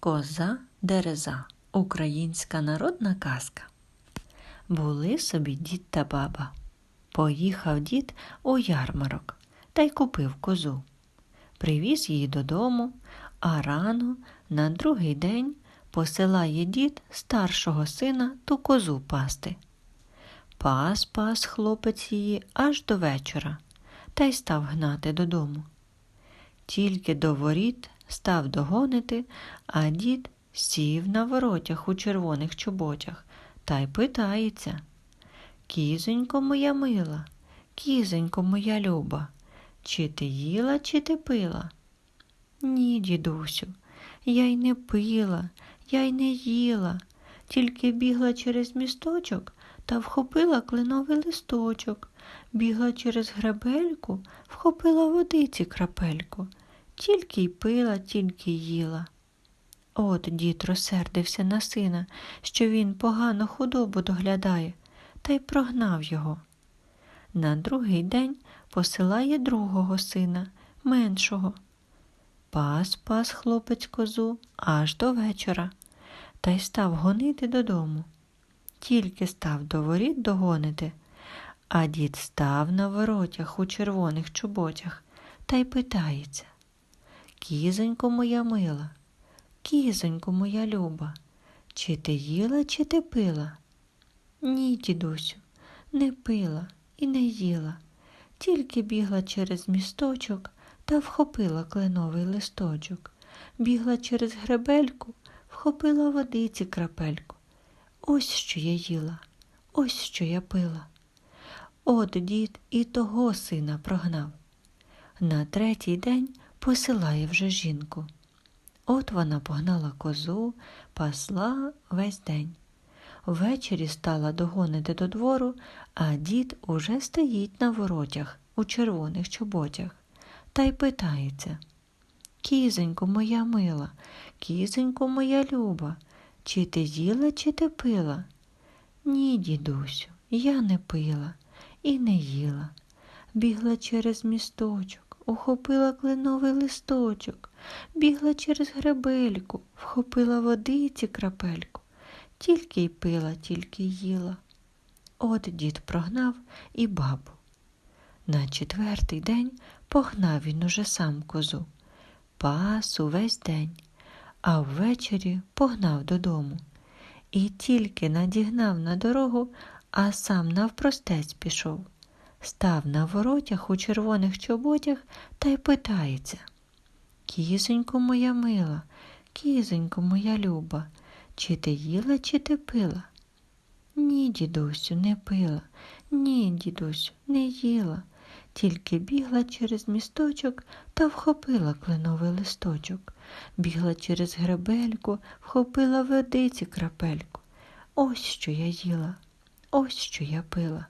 Коза дереза. Українська народна казка. Були собі дід та баба. Поїхав дід у ярмарок та й купив козу. Привіз її додому, а рано на другий день посилає дід старшого сина ту козу пасти. Пас пас хлопець її аж до вечора та й став гнати додому. Тільки до воріт став догонити, а дід сів на воротях у червоних чоботях та й питається. Кізонько моя мила, кізонько моя люба, чи ти їла, чи ти пила? Ні, дідусю, я й не пила, я й не їла, тільки бігла через місточок та вхопила кленовий листочок, бігла через гребельку, вхопила водиці крапельку, тільки й пила, тільки й їла. От дід розсердився на сина, що він погано худобу доглядає, та й прогнав його. На другий день посилає другого сина, меншого. Пас пас хлопець козу аж до вечора, та й став гонити додому. Тільки став до воріт догонити, а дід став на воротях у червоних чоботях та й питається. Кізонько моя мила, кізонько моя люба, чи ти їла, чи ти пила? Ні, дідусю, не пила і не їла, тільки бігла через місточок та вхопила кленовий листочок, бігла через гребельку, вхопила водиці крапельку. Ось що я їла, ось що я пила. От дід і того сина прогнав. На третій день посилає вже жінку. От вона погнала козу, пасла весь день. Ввечері стала догонити до двору, а дід уже стоїть на воротях у червоних чоботях та й питається. Кізонько моя мила, кізонько моя люба, чи ти їла, чи ти пила? Ні, дідусю, я не пила і не їла. Бігла через місточок, ухопила кленовий листочок, бігла через гребельку, вхопила водиці крапельку, тільки й пила, тільки й їла. От дід прогнав і бабу. На четвертий день погнав він уже сам козу, пас увесь день, а ввечері погнав додому. І тільки надігнав на дорогу, а сам навпростець пішов. Став на воротях у червоних чоботях та й питається. Кізонько моя мила, кізонько моя люба, чи ти їла, чи ти пила? Ні, дідусю, не пила, ні, дідусю, не їла, тільки бігла через місточок та вхопила кленовий листочок, бігла через гребельку, вхопила водиці крапельку. Ось що я їла, ось що я пила.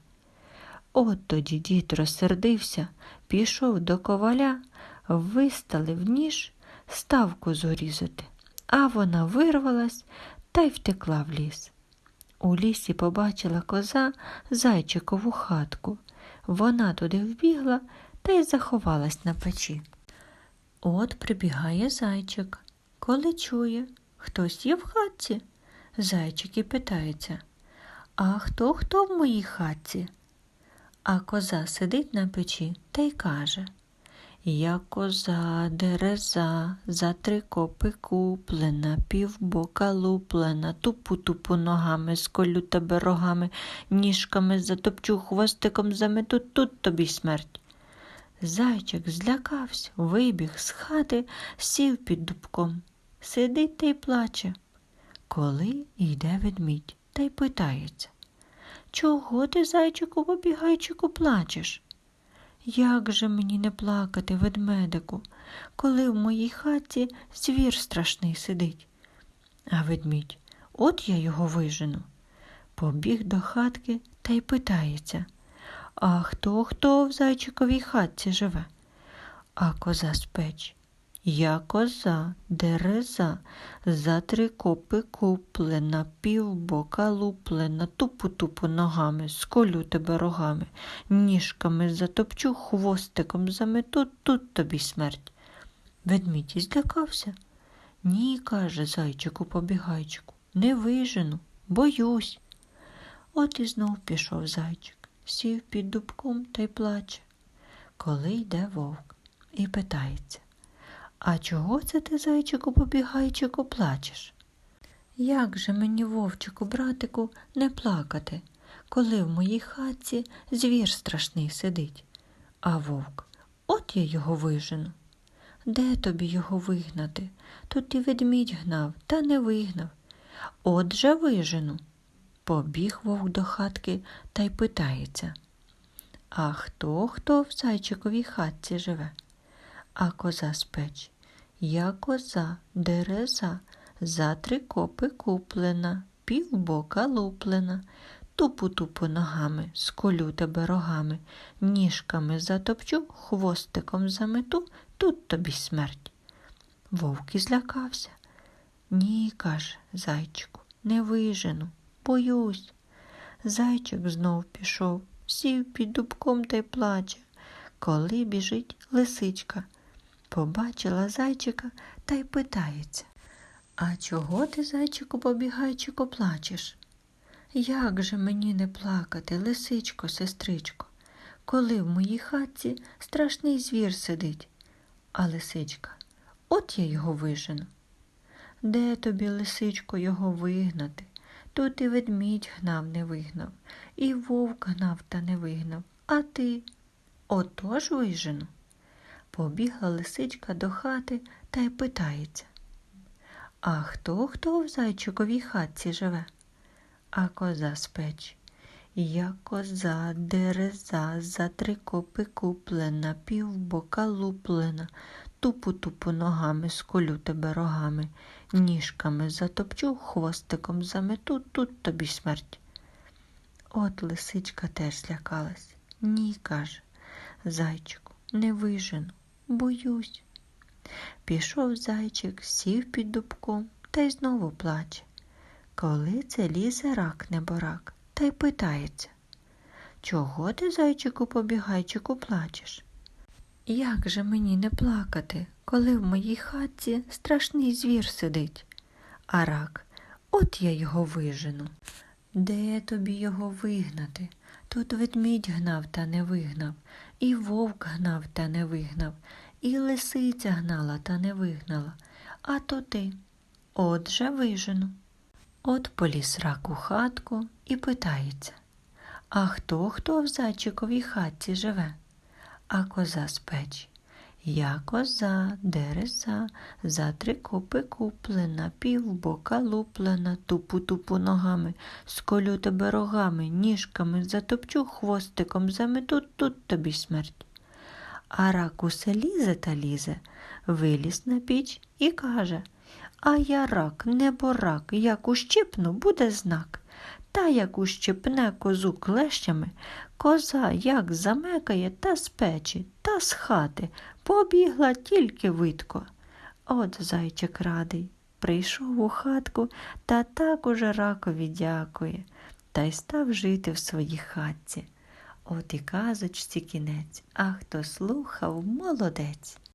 От тоді дід розсердився, пішов до коваля, виставив ніж, став козу різати, а вона вирвалась та й втекла в ліс. У лісі побачила коза зайчикову хатку. Вона туди вбігла та й заховалась на печі. От прибігає зайчик. Коли чує, хтось є в хатці. Зайчик і питається, а хто хто в моїй хатці? А коза сидить на печі та й каже Я коза, дереза, за три копи куплена, півбока луплена, тупу тупу ногами, сколю тебе рогами, ніжками затопчу, хвостиком замету, тут тобі смерть. Зайчик злякався, вибіг з хати, сів під дубком, сидить та й плаче. Коли йде ведмідь та й питається. Чого ти, зайчику, побігайчику, плачеш? Як же мені не плакати, ведмедику, коли в моїй хаті звір страшний сидить? А ведмідь, от я його вижену. Побіг до хатки та й питається, а хто хто в зайчиковій хатці живе? А коза з печі. Я коза, дереза, за три копи куплена, півбока луплена, тупу-тупу ногами, сколю тебе рогами, ніжками затопчу, хвостиком замету, тут тобі смерть. Ведмідь і злякався. Ні, каже зайчику побігайчику, не вижену, боюсь. От і знов пішов зайчик, сів під дубком та й плаче. Коли йде вовк і питається А чого це ти, зайчику побігайчику, плачеш? Як же мені, вовчику, братику, не плакати, коли в моїй хатці звір страшний сидить, а вовк, от я його вижену. Де тобі його вигнати? Тут і ведмідь гнав, та не вигнав. Отже вижену. Побіг вовк до хатки та й питається. А хто хто в зайчиковій хатці живе? А коза з печі. Я коза, дереза, за три копи куплена, півбока луплена, тупу-тупу ногами, сколю тебе рогами, ніжками затопчу, хвостиком замету, тут тобі смерть. Вовк і злякався. Ні, каже зайчику, не вижену, боюсь. Зайчик знов пішов, сів під дубком та й плаче. Коли біжить лисичка, побачила зайчика та й питається. А чого ти, зайчику, побігайчику, плачеш? Як же мені не плакати, лисичко, сестричко, коли в моїй хатці страшний звір сидить? А лисичка, от я його вижену. Де тобі, лисичко, його вигнати? Тут і ведмідь гнав, не вигнав, і вовк гнав та не вигнав, а ти отож вижену. Побігла лисичка до хати та й питається. А хто хто в зайчиковій хатці живе? А коза з печі. Я коза, дереза, за три копи куплена, півбока луплена, тупу-тупу ногами сколю тебе рогами, ніжками затопчу, хвостиком замету, тут тобі смерть. От лисичка теж злякалась. Ні, каже, зайчику, не вижену, боюсь. Пішов зайчик, сів під дубком та й знову плаче. Коли це лізе рак неборак, та й питається. Чого ти, зайчику, побігайчику, плачеш? Як же мені не плакати, коли в моїй хатці страшний звір сидить? А рак, от я його вижену. Де тобі його вигнати? Тут ведмідь гнав та не вигнав, і вовк гнав та не вигнав, і лисиця гнала та не вигнала, а то ти. Отже вижену. От поліз рак у хатку і питається А хто хто в зайчиковій хатці живе? А коза з печі. Я коза, дереза, за три копи куплена, півбока луплена, тупу-тупу ногами, сколю тебе рогами, ніжками затопчу, хвостиком замету, тут тобі смерть. А рак усе лізе та лізе, виліз на піч і каже А я рак, не борак, як ущипну, буде знак. Та як ущипне козу клещами, коза як замекає та з печі, та з хати, побігла тільки видко. От зайчик радий, прийшов у хатку та так уже ракові дякує, та й став жити в своїй хатці. От і казочці кінець, а хто слухав, молодець.